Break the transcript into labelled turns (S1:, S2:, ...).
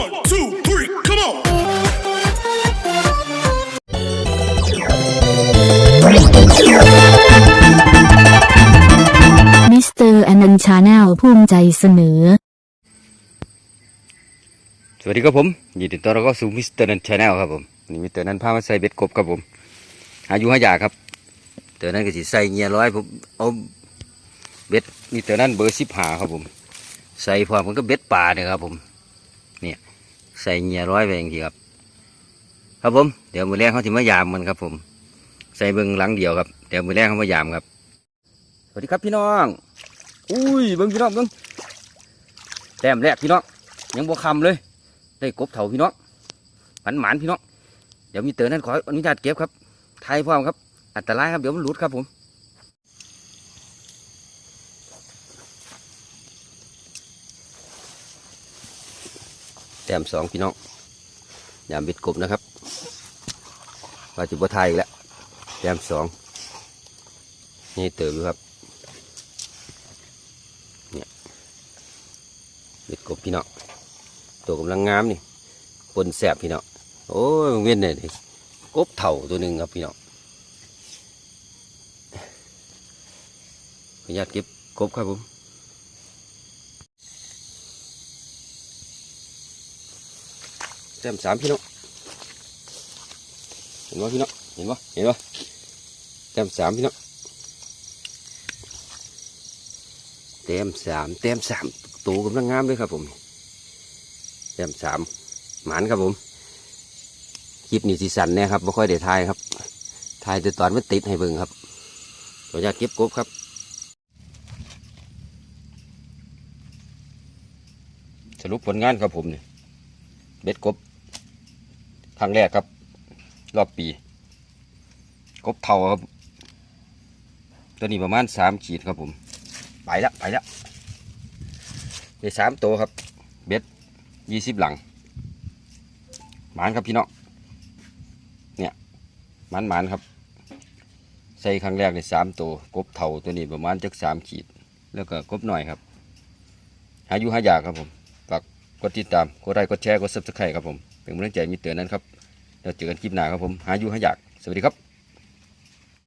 S1: One, two, three, come on.
S2: มิสเตอร์อนันชาแนลภูมิใจเสนอ
S3: สวัสดีครับผมยินดีต้อนรับเข้าสู่มิสเตอร์นันชาแนลครับผมนี่มิสเตอร์นันพามาใส่เบ็ดกบครับผม อายุห้ายาครับเตอร์นั้นก็สิใส่เงียร้อยผมเอาเบ็ดนี่เตอร์นั้นเบอร์สิบห้าครับผม ใส่พร้อมมันก็เบ็ดป่าเนี่ยครับผมเนี่ย ใส่เงียร้อยไปเองทีครับครับผมเดี๋ยวมือแรกเขาถึมายามมันครับ ผม ใส่เบิ้งหลังเดียวครับเดี๋ยวมือแรกเขามายามครับ สวัสดีครับพี่น้อง อุ้ยเบิ้งพี่น้องเบิ้งแต้มแรกพี่น้องยังบ่คำเลย ได้กบเถาพี่น้องหมันหมานพี่น้องเดี๋ยวมีเตือนนั่นขออนุญาตเก็บครับไทยพร้อมครับ อันตรายครับเดี๋ยวมันหลุดครับผม แต้มสองพี่น้องยามบิดกบนะครับว่าจะบ่ไทยอีกแล้วแต้มสองนี่เติมอยู่ครับเนี่ยบิดกบพี่น้องตัวกำลังงามนี่ปนแสบพี่น้องโอ้ยมึงเว้นเนี่ยกบเถ่าตัวหนึ่งครับพี่น้องขออนุญาตเก็บกบครับผม ต้มสามพี่น้องเห็นว่าพี่น้องเห็นว่าเห็นว่าแต้มสามพี่น้องแต้มสามแต้มสามตัวกำลังงามเลยครับผมแต้มสามหมานครับผมคลิปนี้สีสันเนี่ยครับไม่ค่อยได้ทายครับทายแต่ตอนมันติดให้เบิ่งครับขออนุญาตเก็บกบครับสรุปผลงานครับผมเนี่ยเบ็ดกบ ครั้งแรกครับ รอบปี กบเท่าครับ ตัวนี้ประมาณสามขีดครับผม ไปละไปละได้สามตัวครับ เบ็ดยี่สิบหลังหมานครับพี่น้องเนี่ยหมานหมานครับ ใส่ครั้งแรกในสามตัวกบเท่าตัวนี้ประมาณจักสามขีด แล้วก็กบหน่อยครับ หายุหายากครับผมฝากกดติดตาม กดไลค์กดแชร์ กดซับสไครต์ครับผม เป็นกำลังใจมีเตือนนั้นครับแล้วเจอกันคลิปหน้าครับผมหาอยุหาอยากสวัสดีครับ